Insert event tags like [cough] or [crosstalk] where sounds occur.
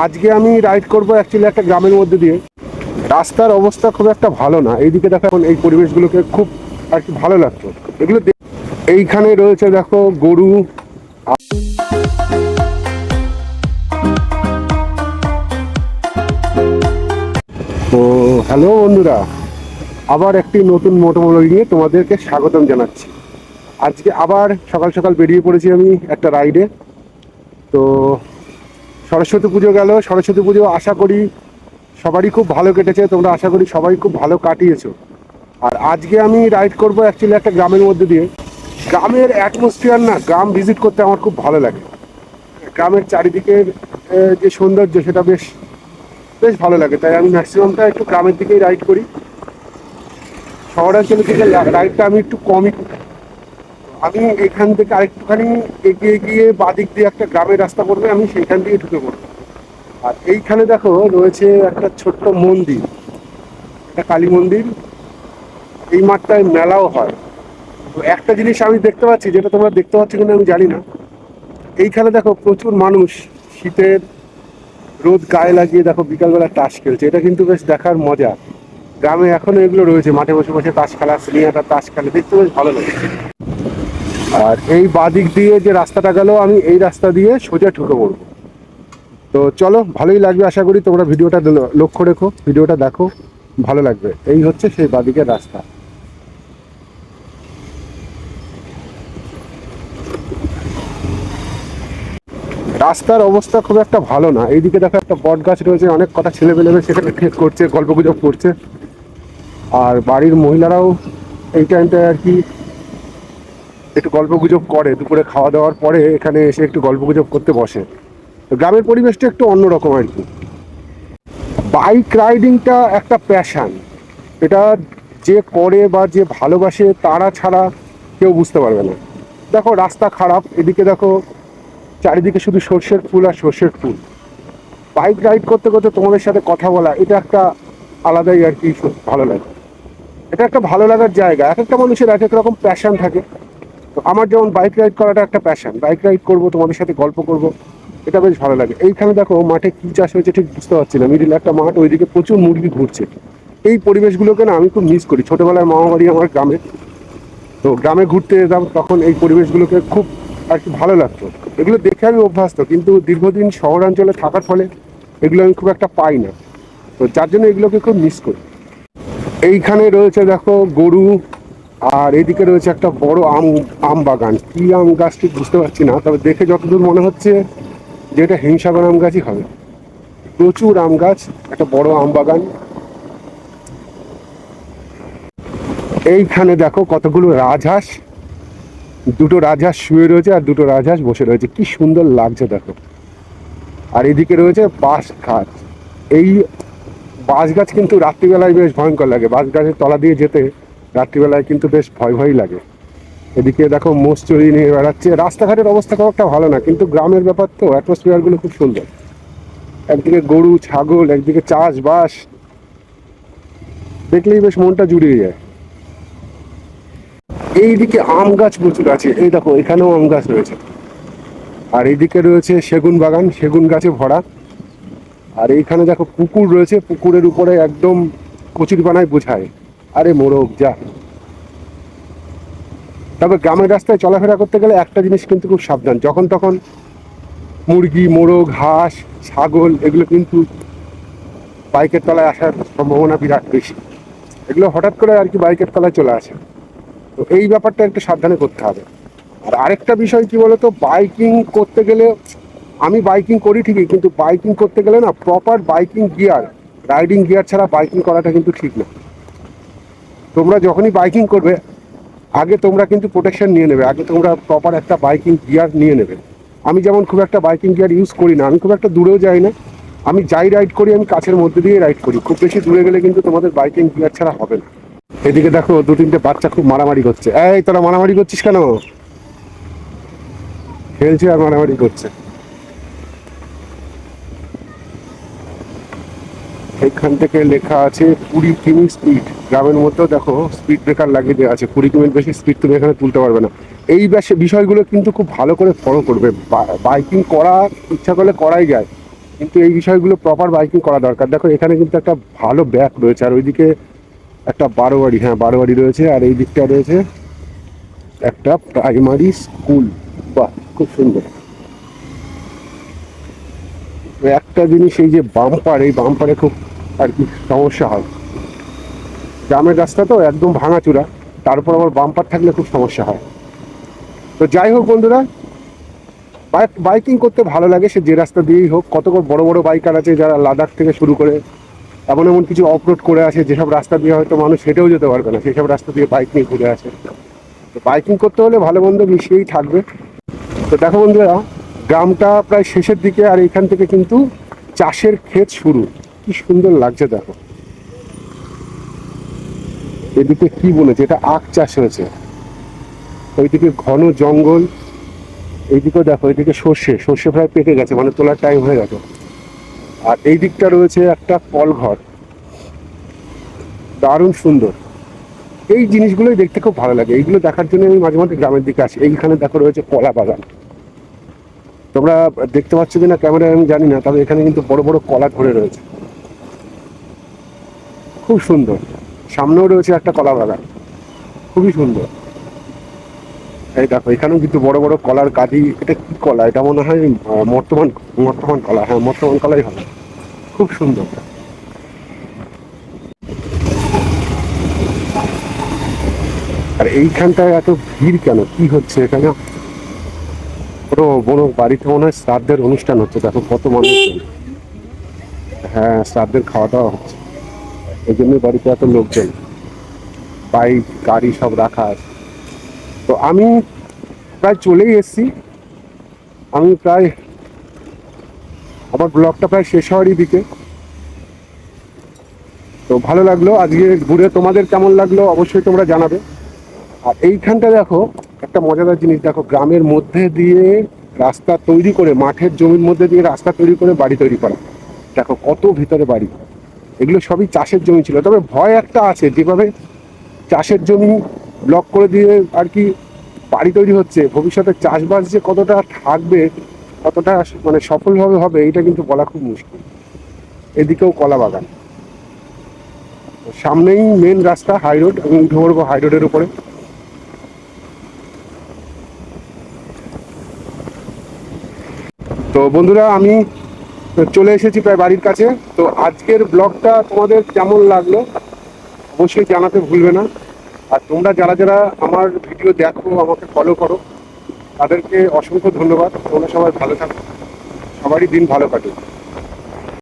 আজকে আমি রাইড করব অ্যাকচুয়ালি একটা গ্রামের মধ্যে দিয়ে। রাস্তার অবস্থা খুব একটা ভালো না। এইদিকে দেখো এখন এই পরিবেশগুলোকে খুব আর কি ভালো লাগতো এগুলো এইখানে রয়েছে দেখো গরু। তো হ্যালো বন্ধুরা, আবার একটি নতুন মোটোমোলজি নিয়ে তোমাদেরকে স্বাগতম জানাচ্ছি। আজকে আবার সকাল সকাল বেরিয়ে পড়েছি আমি একটা রাইডে তো সরস্বতী পুজো গেল, সরস্বতী পুজো আশা করি সবারই খুব ভালো কেটেছে, তোমরা আশা করি সবাই খুব ভালো কাটিয়েছো। আর আজকে আমি রাইড করব অ্যাকচুয়ালি একটা গ্রামের মধ্যে দিয়ে। গ্রামের অ্যাটমসফিয়ার না, গ্রাম ভিজিট করতে আমার খুব ভালো লাগে। গ্রামের চারিদিকের যে সৌন্দর্য সেটা বেশ বেশ ভালো লাগে। তাই আমি ম্যাক্সিমামটা একটু গ্রামের দিকেই রাইড করি। শহরাঞ্চলের দিকে রাইডটা আমি একটু কমই। আমি এখান থেকে আরেকটুখানি এগিয়ে গিয়ে বাদিক দিয়ে একটা গ্রামের রাস্তা পড়বে আমি সেইখান দিয়ে ঢুকে পড়ব। আর এইখানে দেখো, রয়েছে একটা ছোট্ট মন্দির, একটা কালী মন্দির। এই মাঠটায় মেলাও হয়। তো একটা জিনিস আমি দেখতে পাচ্ছি, যেটা তোমরা দেখতে পাচ্ছ কিনা আমি জানি না। এইখানে দেখো প্রচুর মানুষ, শীতের রোদ গায়ে লাগিয়ে দেখো বিকালবেলা তাস খেলছে। এটা কিন্তু বেশ দেখার মজা। গ্রামে এখনও এগুলো রয়েছে, মাঠে বসে বসে তাস খেলা সিনিয়াটা তাস খেলে, দেখতে বেশ ভালো লাগে। আর এই বাদিক দিয়ে যে রাস্তাটা গেল, আমি এই রাস্তা দিয়ে সোজা ঢুকে পড়ব। তো চলো, ভালোই লাগবে আশা করি, তোমরা ভিডিওটা লক্ষ্য রেখো, ভিডিওটা দেখো, ভালো লাগবে। এই হচ্ছে সেই বাদিকের রাস্তা। রাস্তার অবস্থা খুব একটা ভালো না। এইদিকে দেখো একটা বট গাছ রয়েছে, অনেক কটা ছেলে পেলে সেখানে ঠিক [laughs] করছে গল্প গুজব করছে। আর বাড়ির মহিলারাও এই টাইমটায় আর কি একটু গল্প গুজব করে, দুপুরে খাওয়া দাওয়ার পরে এখানে এসে একটু গল্প গুজব করতে বসে। গ্রামের পরিবেশটা একটু অন্যরকম আর কি। বাইক রাইডিংটা একটা প্যাশান এটা যে করে বা যে ভালোবাসে তারা ছাড়া কেউ বুঝতে পারবে না। দেখো, রাস্তা খারাপ, এদিকে দেখো, চারিদিকে শুধু সর্ষের ফুল আর সর্ষের ফুল। বাইক রাইড করতে করতে তোমাদের সাথে কথা বলা, এটা একটা আলাদাই আর কি ভালো লাগে। এটা একটা ভালো লাগার জায়গা। এক একটা মানুষের এক এক রকম প্যাশান থাকে। তো আমার যেমন বাইক রাইড করাটা একটা প্যাশন বাইক রাইড করব, তোমাদের সাথে গল্প করব, এটা বেশ ভালো লাগে। এইখানে দেখো মাঠে কি চাষ হয়েছে ঠিক বুঝতে পারছি না। মিডিল একটা মাঠ, ওইদিকে প্রচুর মুরগি ঘুরছে। এই পরিবেশগুলোকে না আমি খুব মিস করি। ছোটোবেলায় মামা বাড়ি আমার গ্রামে, তো গ্রামে ঘুরতে যেতাম, তখন এই পরিবেশগুলোকে খুব আর কি ভালো লাগতো। এগুলো দেখে আমি অভ্যস্ত, কিন্তু দীর্ঘদিন শহরাঞ্চলে থাকার ফলে এগুলো আমি খুব একটা পাই না। তো যার জন্য এগুলোকে খুব মিস করি। এইখানে রয়েছে দেখো গরু আর এদিকে রয়েছে একটা বড় আম আম বাগান। কি আম গাছ ঠিক বুঝতে পারছি না, তবে দেখে যতদূর মনে হচ্ছে যে এটা হিংসাগর আম গাছই হবে। প্রচুর আম গাছ, একটা বড় আম বাগান। এইখানে দেখো কতগুলো রাজহাঁস। দুটো রাজহাঁস শুয়ে রয়েছে আর দুটো রাজহাঁস বসে রয়েছে। কি সুন্দর লাগছে দেখো। আর এদিকে রয়েছে বাঁশ গাছ। এই বাঁশ গাছ কিন্তু রাত্রিবেলায় বেশ ভয়ঙ্কর লাগে। বাঁশ গাছের তলা দিয়ে যেতে রাত্রিবেলায় কিন্তু বেশ ভয় ভয় লাগে। এদিকে দেখো মোষ চড়িয়ে নিয়ে বেড়াচ্ছে। রাস্তাঘাটের অবস্থা খুব একটা ভালো না, কিন্তু গ্রামের ব্যাপার তো অ্যাটমসফিয়ারগুলো খুব সুন্দর। একদিকে গরু, ছাগল, একদিকে চাষবাস। দেখলেই বেশ মনটা জুড়িয়ে যায়। এইদিকে আম গাছ প্রচুর আছে। এই দেখো, এখানেও আম গাছ রয়েছে। আর এইদিকে রয়েছে সেগুন বাগান, সেগুন গাছে ভরা। আর এইখানে দেখো পুকুর রয়েছে। পুকুরের উপরে একদম কচুর বানায় বোঝায়। আরে মোরগ, যা। তবে গ্রামের রাস্তায় চলাফেরা করতে গেলে একটা জিনিস কিন্তু খুব সাবধান। যখন তখন মুরগি, মোরগ, হাঁস, ছাগল, এগুলো কিন্তু বাইকের তলায় আসার সম্ভাবনা বিরাট বেশি। এগুলো হঠাৎ করে আর কি বাইকের তলায় চলে আসে। তো এই ব্যাপারটা একটু সাবধানে করতে হবে। আর আরেকটা বিষয় কি বলতো, বাইকিং করতে গেলে, আমি বাইকিং করি ঠিকই, কিন্তু বাইকিং করতে গেলে না proper biking gear riding gear ছাড়া বাইকিং করাটা কিন্তু ঠিক না। তোমরা যখনই বাইকিং করবে, আগে তোমরা কিন্তু প্রোটেকশন নিয়ে নেবে। আগে তোমরা প্রপার একটা বাইকিং গিয়ার নিয়ে নেবে। আমি যেমন খুব একটা বাইকিং গিয়ার ইউজ করি না, আমি খুব একটা দূরেও যাই না। আমি যাই রাইড করি, আমি কাছের মধ্যে দিয়ে রাইড করি। খুব বেশি দূরে গেলে কিন্তু তোমাদের বাইকিং গিয়ার ছাড়া হবে না। এদিকে দেখো, দু তিনটে বাচ্চা খুব মারামারি করছে। এই, তোরা মারামারি করছিস কেন? খেলছে আর মারামারি করছে। এখান থেকে লেখা আছে কুড়ি কিমি স্পিড গ্রামের মধ্যেও দেখো স্পিড ব্রেকার লাগিয়ে দেওয়া আছে, কুড়ি কিমির বেশি স্পিড তুমি এখানে তুলতে পারবে না। এই বিষয়গুলো কিন্তু খুব ভালো করে ফলো করবে। বাইকিং করা, ইচ্ছা করলে করাই যায়, কিন্তু এই বিষয়গুলো প্রপার বাইকিং করা দরকার। দেখো, এখানে কিন্তু একটা ভালো ব্যাক রয়েছে, আর ওইদিকে একটা বারো বাড়ি হ্যাঁ বারো বাড়ি রয়েছে, আর এই দিকটা রয়েছে একটা প্রাইমারি স্কুল বাহ, খুব সুন্দর। একটা জিনিস, এই যে বাম্পার এই বাম্পারে খুব আর কি সমস্যা হয়। গ্রামের রাস্তা তো একদম ভাঙাচুরা, তারপর আবার বাম্পার থাকলে খুব সমস্যা হয়। তো যাই হোক বন্ধুরা, বাইক বাইকিং করতে ভালো লাগে, সে যে রাস্তা দিয়েই হোক। কত বড় বড় বাইকার আছে যারা লাদাখ থেকে শুরু করে, এমন এমন কিছু অফরোড করে আসে যেসব রাস্তা দিয়ে হয়তো মানুষ হেঁটেও যেতে পারবে না সেই সব রাস্তা দিয়ে বাইক নিয়ে ঘুরে আসে। তো বাইকিং করতে হলে ভালো মন্দ মিশিয়েই থাকবে। তো দেখো বন্ধুরা, গ্রামটা প্রায় শেষের দিকে, আর এখান থেকে কিন্তু চাষের ক্ষেত শুরু। কি সুন্দর লাগছে দেখো। এদিকে কি বলেছে? এটা আখ চাষ হয়েছে। ওইদিকে ঘন জঙ্গল, এইদিকেও দেখো এইদিকে সর্ষে সর্ষে প্রায় পেকে গেছে মানে তোলার টাইম হয়ে গেছে। আর এই দিকটা রয়েছে একটা কলঘর। দারুণ সুন্দর। এই জিনিসগুলোই দেখতে খুব ভালো লাগে। এইগুলো দেখার জন্য আমি মাঝে মাঝে গ্রামের দিকে আসি। এইখানে দেখো রয়েছে কলা বাগান। তোমরা দেখতে পাচ্ছ কিনা ক্যামেরায় আমি জানি না, তবে এখানে কিন্তু বড় বড় কলা ধরে রয়েছে। খুব সুন্দর। সামনেও রয়েছে একটা কলা বাগান। খুবই সুন্দর। এই দেখো, এখানেও কিন্তু বড় বড় কলার কাঁদি এটা কি কলা? এটা মনে হয় মর্তমান মর্তমান কলা। হ্যাঁ মর্তমান কলাই হবে। খুব সুন্দর। আর এইখানটায় এত ভিড় কেন? কি হচ্ছে এখানে? বড় বড় বাড়িতে মনে হয় শ্রাদ্ধের অনুষ্ঠান হচ্ছে। দেখো কত মানুষ হ্যাঁ শ্রাদ্ধের খাওয়া দাওয়া হচ্ছে। এই জন্যই বাড়িতে এত লোকজন। বাইক, গাড়ি সব রাখা আছে। তো আমি প্রায় চলেই এসেছি। আমি প্রায়, আমার ব্লগটা প্রায় শেষ হওয়ারই দিকে। তো ভালো লাগল। আজকে ঘুরে তোমাদের কেমন লাগল অবশ্যই তোমরা জানাবে। আর এইখানটা দেখো, একটা মজাদার জিনিস। দেখো, গ্রামের মধ্যে দিয়ে রাস্তা তৈরি করে, মাঠের জমির মধ্যে দিয়ে রাস্তা তৈরি করে বাড়ি তৈরি করা। দেখো, কত ভিতরে বাড়ি। এগুলো সবই চাষের জমি ছিল। তবে ভয় একটা আছে, যেভাবে চাষের জমি ব্লক করে দিয়ে আর কি বাড়ি তৈরি হচ্ছে, ভবিষ্যতে চাষবাস যে কতটা থাকবে, কতটা মানে সফলভাবে হবে, এটা কিন্তু বলা খুব মুশকিল। এদিকেও কলা বাগান। সামনেই মেন রাস্তা হাই রোড উঠে পড়ব হাই রোডের উপরে। তো বন্ধুরা, আমি চলে এসেছি প্রায় বাড়ির কাছে। তো আজকের ব্লগটা তোমাদের কেমন লাগল অবশ্যই জানাতে ভুলবে না। আর তোমরা যারা যারা আমার ভিডিও দেখো, আমাকে ফলো করো, তাদেরকে অসংখ্য ধন্যবাদ। তোমরা সবাই ভালো থাকো। সবারই দিন ভালো কাটুক।